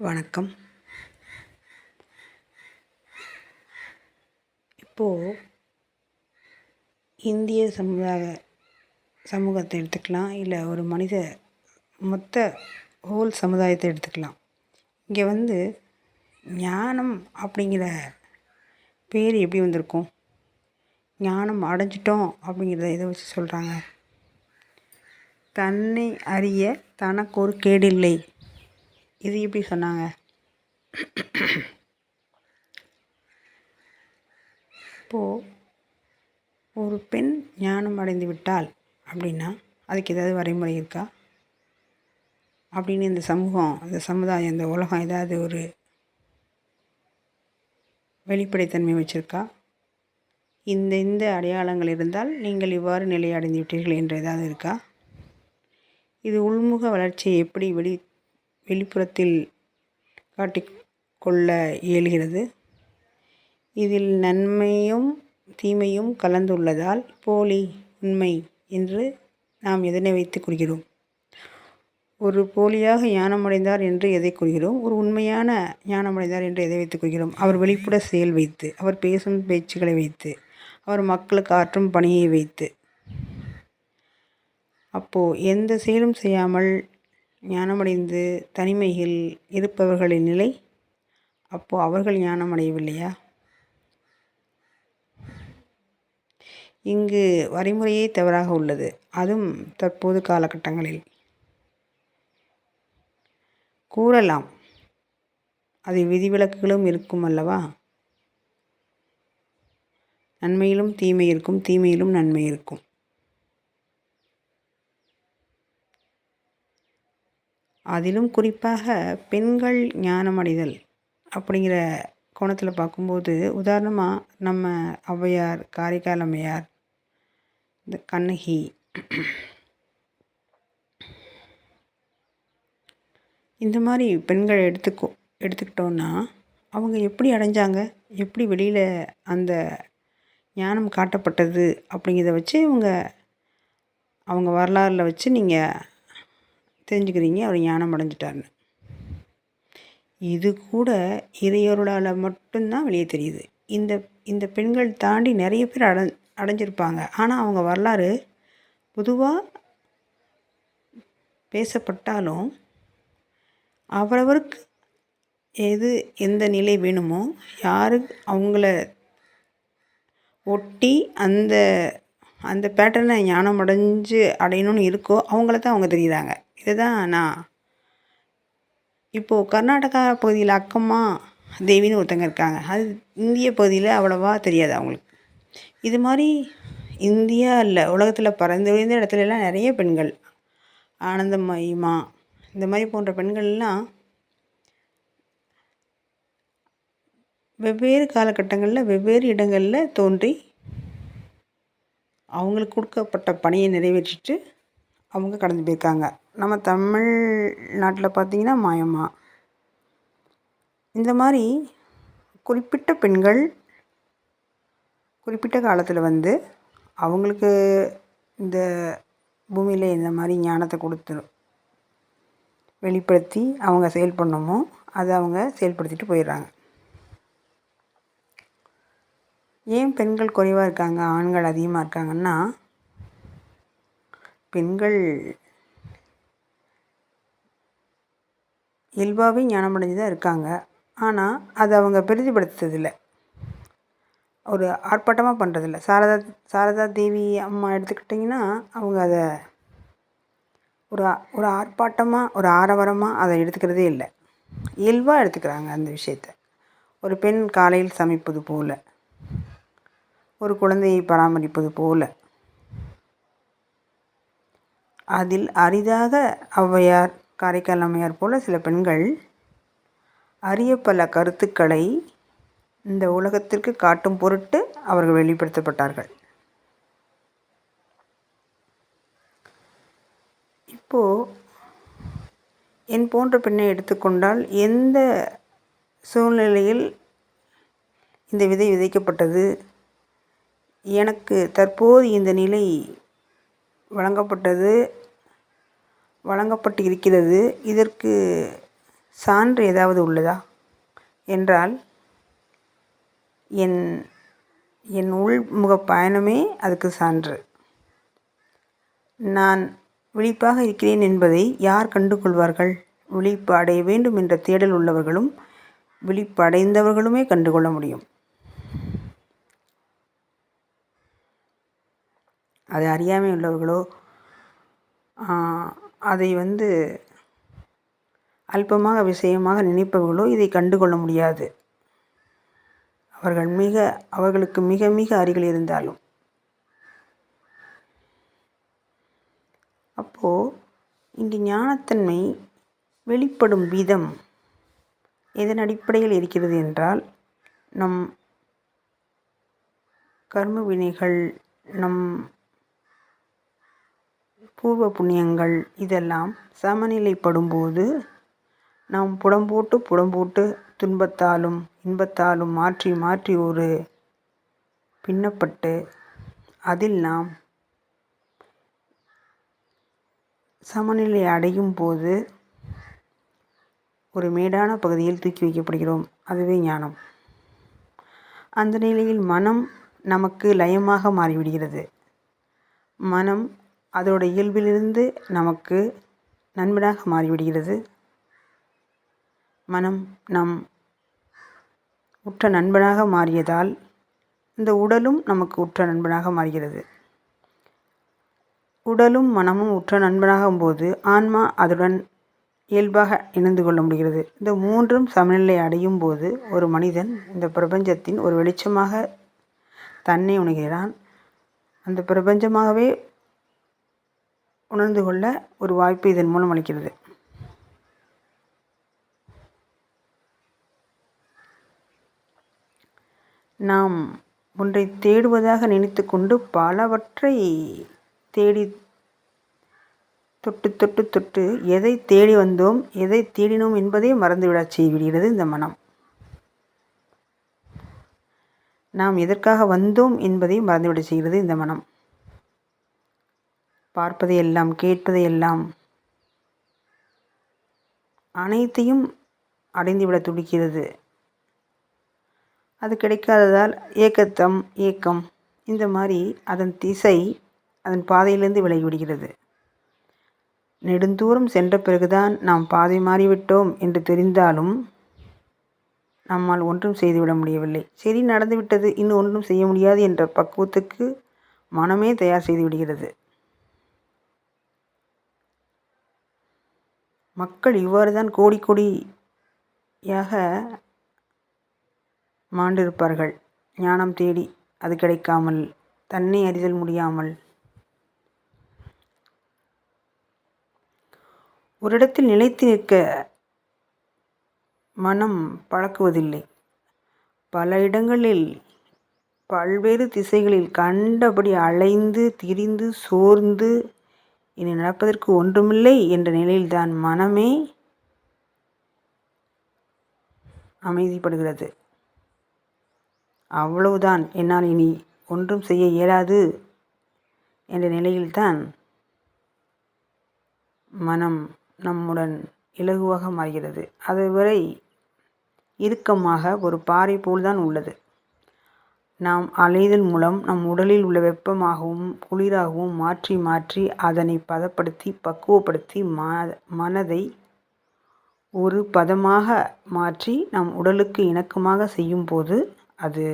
வணக்கம். இப்போது இந்திய சமுதாய சமூகத்தை எடுத்துக்கலாம் இல்லை ஒரு மனித மொத்த ஹோல் சமுதாயத்தை எடுத்துக்கலாம். இங்கே வந்து ஞானம் அப்படிங்கிற பேர் எப்படி வந்திருக்கும்? ஞானம் அடைஞ்சிட்டோம் அப்படிங்கிறத எதை வச்சு சொல்கிறாங்க தன்னை அறிய தனக்கு ஒரு கேடில்லை இது எப்படி சொன்னாங்க. இப்போது ஒரு பெண் ஞானம் அடைந்து விட்டால் அப்படின்னா அதுக்கு ஏதாவது வரைமுறை இருக்கா? அப்படின்னு இந்த சமூகம் இந்த சமுதாயம் இந்த உலகம் ஏதாவது ஒரு வெளிப்படைத்தன்மை வச்சுருக்கா? இந்த இந்த அடையாளங்கள் இருந்தால் நீங்கள் இவ்வாறு நிலை அடைந்து விட்டீர்கள் என்று ஏதாவது இருக்கா? இது உள்முக வளர்ச்சியை எப்படி வெளி வெளிப்புறத்தில் காட்டிக்கொள்ள இயல்கிறது. இதில் நன்மையும் தீமையும் கலந்துள்ளதால் போலி உண்மை என்று நாம் எதனை வைத்து கொள்கிறோம்? ஒரு போலியாக ஞானமடைந்தார் என்று எதை கூறுகிறோம்? ஒரு உண்மையான ஞானமடைந்தார் என்று எதை வைத்துக் கொள்கிறோம்? அவர் வெளிப்புற செயல் வைத்து அவர் பேசும் பேச்சுக்களை வைத்து அவர் மக்களுக்கு ஆற்றும் பணியை வைத்து. அப்போது எந்த செயலும் செய்யாமல் ஞானமடைந்து தனிமையில் இருப்பவர்களின் நிலை அப்போது அவர்கள் ஞானம் அடையவில்லையா இங்கு வரைமுறையே தவறாக உள்ளது. அதுவும் தற்போது காலகட்டங்களில். கூறலாம். அது விதிவிலக்குகளும் இருக்கும் அல்லவா? நன்மையிலும் தீமை இருக்கும் தீமையிலும் நன்மை இருக்கும். அதிலும் குறிப்பாக பெண்கள் ஞானமடைதல் அப்படிங்கிற கோணத்தில் பார்க்கும்போது உதாரணமாக நம்ம ஔவையார் காரைக்கால் அம்மையார் இந்த கண்ணகி இந்த மாதிரி பெண்கள் எடுத்துக்கோ எடுத்துக்கிட்டோன்னா அவங்க எப்படி அடைஞ்சாங்க? எப்படி வெளியில் அந்த ஞானம் காட்டப்பட்டது அப்படிங்கிறத வச்சு இவங்க அவங்க வரலாறில் வச்சு நீங்கள் தெரிஞ்சுக்கிறீங்க அவர் ஞானம் அடைஞ்சிட்டாருன்னு. இது கூட இறையொருளால் மட்டும்தான் வெளியே தெரியுது. இந்த இந்த பெண்கள் தாண்டி நிறைய பேர் அடை அடைஞ்சிருப்பாங்க. ஆனால் அவங்க வரலாறு பொதுவாக பேசப்பட்டாலும் அவரவருக்கு எது எந்த நிலை வேணுமோ யாரு அவங்கள ஒட்டி அந்த அந்த பேட்டர்னை ஞானம் அடைஞ்சு அடையணும்னு இருக்கோ அவங்கள தான் அவங்க தெரியுறாங்க. இதை தான் நான். இப்போது கர்நாடகா பகுதியில் அக்கம்மா தேவின்னு ஒருத்தங்க இருக்காங்க. அது இந்திய பகுதியில் அவ்வளோவா தெரியாது அவங்களுக்கு. இது மாதிரி இந்தியா இல்லை உலகத்தில் பறந்து விழுந்த இடத்துலலாம் நிறைய பெண்கள். ஆனந்தமயமா இந்த மாதிரி போன்ற பெண்கள்லாம் வெவ்வேறு காலகட்டங்களில் வெவ்வேறு இடங்களில் தோன்றி அவங்களுக்கு கொடுக்கப்பட்ட பணியை நிறைவேற்றிட்டு அவங்க கடந்து போயிருக்காங்க. நம்ம தமிழ்நாட்டில் பார்த்திங்கன்னா மாயம்மா. இந்த மாதிரி குறிப்பிட்ட பெண்கள் குறிப்பிட்ட காலத்தில் வந்து அவங்களுக்கு இந்த பூமியில் இந்த மாதிரி ஞானத்தை கொடுத்து வெளிப்படுத்தி அவங்க செயல் பண்ணமோ அதை அவங்க செயல்படுத்திட்டு போயிடுறாங்க. ஏன் பெண்கள் குறைவாக இருக்காங்க ஆண்கள் அதிகமாக இருக்காங்கன்னா பெண்கள் இயல்பாகவே ஞானமடைஞ்சு தான் இருக்காங்க. ஆனால் அதை அவங்க பெரிதுபடுத்துறதில்ல ஒரு ஆர்ப்பாட்டமாக பண்ணுறதில்ல சாரதா சாரதா தேவி அம்மா எடுத்துக்கிட்டிங்கன்னா அவங்க அதை ஒரு ஒரு ஆர்ப்பாட்டமாக ஒரு ஆரவாரமாக அதை எடுத்துக்கிறதே இல்லை. இயல்பாக எடுத்துக்கிறாங்க அந்த விஷயத்த. ஒரு பெண் காலையில் சமைப்பது போல். ஒரு குழந்தையை பராமரிப்பது போல். அதில் அரிதாக ஔவையார் காரைக்கால் அம்மையார் போல் சில பெண்கள் அரிய பல கருத்துக்களை இந்த உலகத்திற்கு காட்டும் பொருட்டு அவர்கள் வெளிப்படுத்தப்பட்டார்கள். இப்போது என் போன்ற பெண்ணை எடுத்துக்கொண்டால் எந்த சூழ்நிலையில் இந்த விதை விதைக்கப்பட்டது? எனக்கு தற்போது இந்த நிலை வழங்கப்பட்டது வழங்கப்பட்டு இருக்கிறது. இதற்கு சான்று ஏதாவது உள்ளதா? என்றால் என் என் உள்முக பயணமே அதுக்கு சான்று. நான் விழிப்பாக இருக்கிறேன் என்பதை யார் கண்டுகொள்வார்கள்? விழிப்பு அடைய வேண்டும் என்ற தேடல் உள்ளவர்களும் விழிப்பு அடைந்தவர்களுமே கண்டுகொள்ள முடியும். அதை அறியாமை உள்ளவர்களோ அதை வந்து அல்பமாக விஷயமாக நினைப்பவர்களோ இதை கண்டுகொள்ள முடியாது. அவர்கள் மிக அவர்களுக்கு மிக மிக அருகில் இருந்தாலும். அப்போது இங்கு ஞானத்தன்மை வெளிப்படும் விதம் எதன் அடிப்படையில் இருக்கிறது என்றால் நம் கர்ம வினைகள் நம் பூர்வ புண்ணியங்கள் இதெல்லாம் சமநிலைப்படும்போது நாம் புடம்போட்டு புடம்போட்டு துன்பத்தாலும் இன்பத்தாலும் மாற்றி மாற்றி ஒரு பின்னப்பட்டு அதில் நாம் சமநிலை அடையும் போது ஒரு மேடான பகுதியில் தூக்கி வைக்கப்படுகிறோம். அதுவே ஞானம். அந்த நிலையில் மனம் நமக்கு லயமாக மாறிவிடுகிறது. மனம் அதோட இயல்பிலிருந்து நமக்கு நண்பனாக மாறிவிடுகிறது. மனம் நம் உற்ற நண்பனாக மாறியதால் இந்த உடலும் நமக்கு உற்ற நண்பனாக மாறுகிறது. உடலும் மனமும் உற்ற நண்பனாகும் போது ஆன்மா அதுடன் இயல்பாக இணைந்து கொள்ள முடிகிறது. இந்த மூன்றும் சமநிலை அடையும் போது ஒரு மனிதன் இந்த பிரபஞ்சத்தின் ஒரு வெளிச்சமாக தன்னை உணர்கிறான் அந்த பிரபஞ்சமாகவே உணர்ந்து கொள்ள ஒரு வாய்ப்பு இதன் மூலம் அளிக்கிறது. நாம் ஒன்றை தேடுவதாக நினைத்து கொண்டு பலவற்றை தேடி தொட்டு தொட்டு தொட்டு எதை தேடி வந்தோம் எதை தேடினோம் என்பதை மறந்துவிடச் செய்விடுகிறது இந்த மனம். நாம் எதற்காக வந்தோம் என்பதை மறந்துவிடச் செய்கிறது இந்த மனம். பார்ப்பதையெல்லாம் கேட்பதையெல்லாம் அனைத்தையும் அடைந்துவிட துடிக்கிறது. அது கிடைக்காததால் ஏக்கத்தம் ஏக்கம் இந்த மாதிரி அதன் திசை அதன் பாதையிலிருந்து விலகிவிடுகிறது. நெடுந்தூரம் சென்ற பிறகுதான் நாம் பாதை மாறிவிட்டோம் என்று தெரிந்தாலும் நம்மால் ஒன்றும் செய்துவிட முடியவில்லை. சரி நடந்துவிட்டது. இன்னும் ஒன்றும் செய்ய முடியாது என்ற பக்குவத்துக்கு மனமே தயார் செய்து விடுகிறது. மக்கள் இவ்வாறு தான் கோடி கோடியாக மாண்டிருப்பார்கள். ஞானம் தேடி அது கிடைக்காமல் தன்னை அறிதல் முடியாமல். ஒரு இடத்தில் நிலைத்து நிற்க மனம் பழக்குவதில்லை. பல இடங்களில் பல்வேறு திசைகளில் கண்டபடி அலைந்து திரிந்து சோர்ந்து இனி நடப்பதற்கு ஒன்றுமில்லை என்ற நிலையில்தான் மனமே அமைதிப்படுகிறது. அவ்வளவுதான். என்னால் இனி ஒன்றும் செய்ய இயலாது என்ற நிலையில்தான் மனம் நம்முடன் இலகுவாக மாறுகிறது. அதுவரை இறுக்கமாக ஒரு பாறை போல்தான் உள்ளது. நாம் அலைதல் மூலம் நம் உடலில் உள்ள வெப்பமாகவும் குளிராகவும் மாற்றி மாற்றி அதனை பதப்படுத்தி பக்குவப்படுத்தி ம மனதை ஒரு பதமாக மாற்றி நம் உடலுக்கு இணக்கமாக செய்யும்போது அது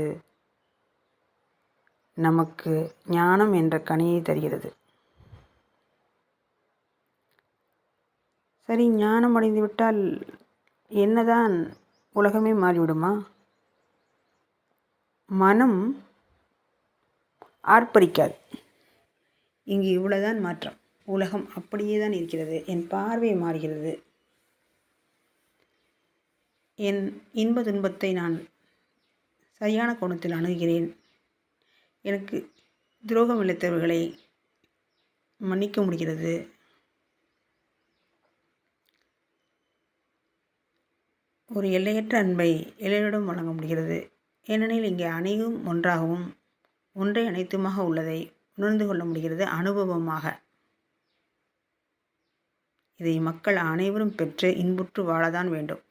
நமக்கு ஞானம் என்ற கனியை தருகிறது. சரி ஞானம் அடைந்துவிட்டால் என்னதான் உலகமே மாறிவிடுமா? மனம் ஆர்ப்பரிக்காது. இங்கு இவ்வளவுதான் மாற்றம். உலகம் அப்படியே தான் இருக்கிறது. என் பார்வை மாறுகிறது. என் இன்ப துன்பத்தை நான் சரியான கோணத்தில் அணுகிறேன். எனக்கு துரோகம் இழைத்தவர்களை மன்னிக்க முடிகிறது. ஒரு எல்லையற்ற அன்பை எல்லையிடம் வழங்க முடிகிறது. ஏனெனில் இங்கே அனைவும் ஒன்றாகவும் ஒன்றை அனைத்துமாக உள்ளதை உணர்ந்து கொள்ள முடிகிறது அனுபவமாக. இதை மக்கள் அனைவரும் பெற்று இன்புற்று வாழதான் வேண்டும்.